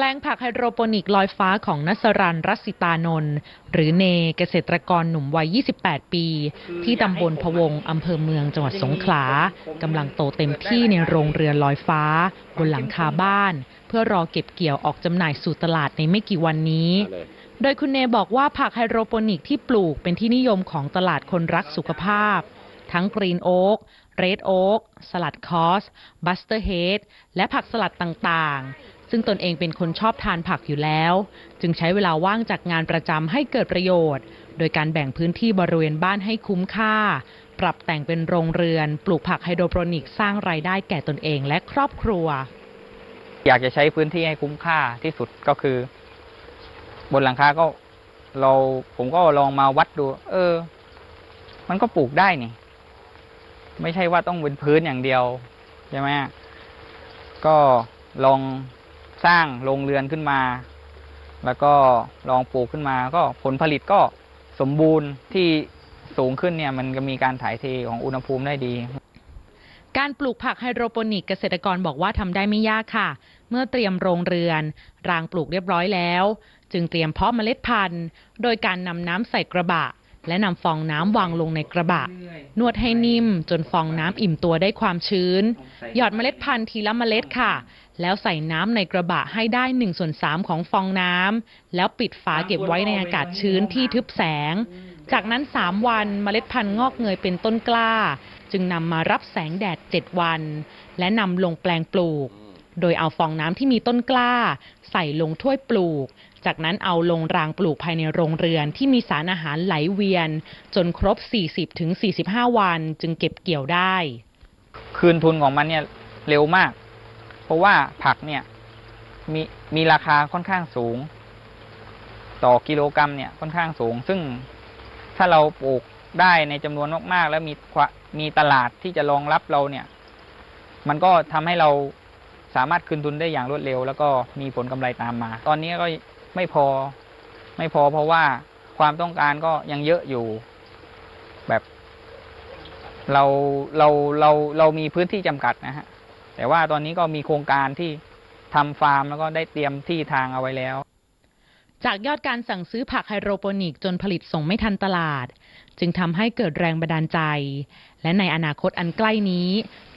แปลงผักไฮโดรโปนิกลอยฟ้าของนัสรันรัศสิตานนท์หรือเนเกษตรกรหนุ่มวัย 28 ปี ที่ตำบลพวงอำเภอเมืองจังหวัดสงขลากำลังโตเต็มที่ในโรงเรือนลอยฟ้า บนหลังคาบ้าน เพื่อรอเก็บเกี่ยวออกจำหน่ายสู่ตลาดในไม่กี่วันนี้ โดยคุณเนบอกว่าผักไฮโดรโปนิกที่ปลูกเป็นที่นิยมของตลาดคนรักสุขภาพ ทั้งกรีนโอ๊กเรดโอ๊กสลัดคอส บัสเตอร์เฮดและผักสลัดต่างๆ ซึ่งตนเองเป็นคนชอบทานผักอยู่แล้ว จึงใช้เวลาว่างจากงานประจำให้เกิดประโยชน์ โดยการแบ่งพื้นที่บริเวณบ้านให้คุ้มค่า ปรับแต่งเป็นโรงเรือน ปลูกผักไฮโดรโปนิกสร้างรายได้แก่ตนเองและครอบครัว อยากจะใช้พื้นที่ให้คุ้มค่าที่สุดก็คือ บนหลังคาก็เราผมก็ลองมาวัดดู เออ มันก็ปลูกได้นี่ ไม่ใช่ว่าต้องเป็นพื้นอย่างเดียวใช่ไหมก็ลอง สร้างโรงเรือนขึ้นมา แล้วก็ลองปลูกขึ้นมา ก็ผลผลิตก็สมบูรณ์ที่สูงขึ้นเนี่ยมันก็มีการถ่ายเทของอุณหภูมิได้ดี การปลูกผักไฮโดรโปนิกเกษตรกรบอกว่าทำได้ไม่ยากค่ะ เมื่อเตรียมโรงเรือน รางปลูกเรียบร้อยแล้ว จึงเตรียมเพาะเมล็ดพันธุ์ โดยการนำน้ำใส่กระบะ และนำฟองน้ำวางลงในกระบะ นวดให้นิ่มจนฟองน้ำอิ่มตัวได้ความชื้น หยอดเมล็ดพันธุ์ทีละเมล็ดค่ะ แล้วใส่น้ำในกระบะให้ได้1ส่วน3ของฟองน้ำแล้วปิดฝาเก็บไว้ในอากาศชื้นที่ทึบแสง จากนั้น 3 วันเมล็ดพันธุ์งอกเงยเป็นต้นกล้า จึงนำมารับแสงแดด 7 วัน และนำลงแปลงปลูก โดยเอาฟองน้ำที่มีต้นกล้า ใส่ลงถ้วยปลูก จากนั้นเอาลงรางปลูกภายในโรงเรือนที่มีสารอาหารไหลเวียน จนครบ 40-45 วัน จึงเก็บเกี่ยวได้ คืนทุนของมันเนี่ยเร็วมาก เพราะว่าผักเนี่ยมีมีราคาค่อนข้างสูง ต่อกิโลกรรัมเนี่ยค่อนข้างสูง ซึ่งถ้าเราปลูกได้ในจำนวนมากๆ แล้วมีมีตลาดที่จะรองรับเราเนี่ย มันก็ทำให้เราสามารถคืนทุนได้อย่างรวดเร็ว แล้วก็มีผลกำไรตามมา ตอนนี้ก็ไม่พอไม่พอเพราะว่าความต้องการก็ยังเยอะอยู่ แบบ เราเราเราเรามีพื้นที่จำกัดนะฮะ แต่ว่าตอนนี้ก็มีโครงการที่ทำฟาร์มแล้วก็ได้เตรียมที่ทางเอาไว้แล้ว จากยอดการสั่งซื้อผักไฮโดรโปนิกจนผลิตส่งไม่ทันตลาด จึงทำให้เกิดแรงบันดาลใจ และในอนาคตอันใกล้นี้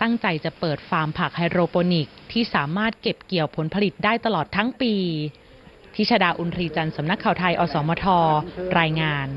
ตั้งใจจะเปิดฟาร์มผักไฮโดรโปนิกที่สามารถเก็บเกี่ยวผลผลิตได้ตลอดทั้งปี ทิชดาอุนทรีจันทร์สำนักข่าวไทย อสมท รายงาน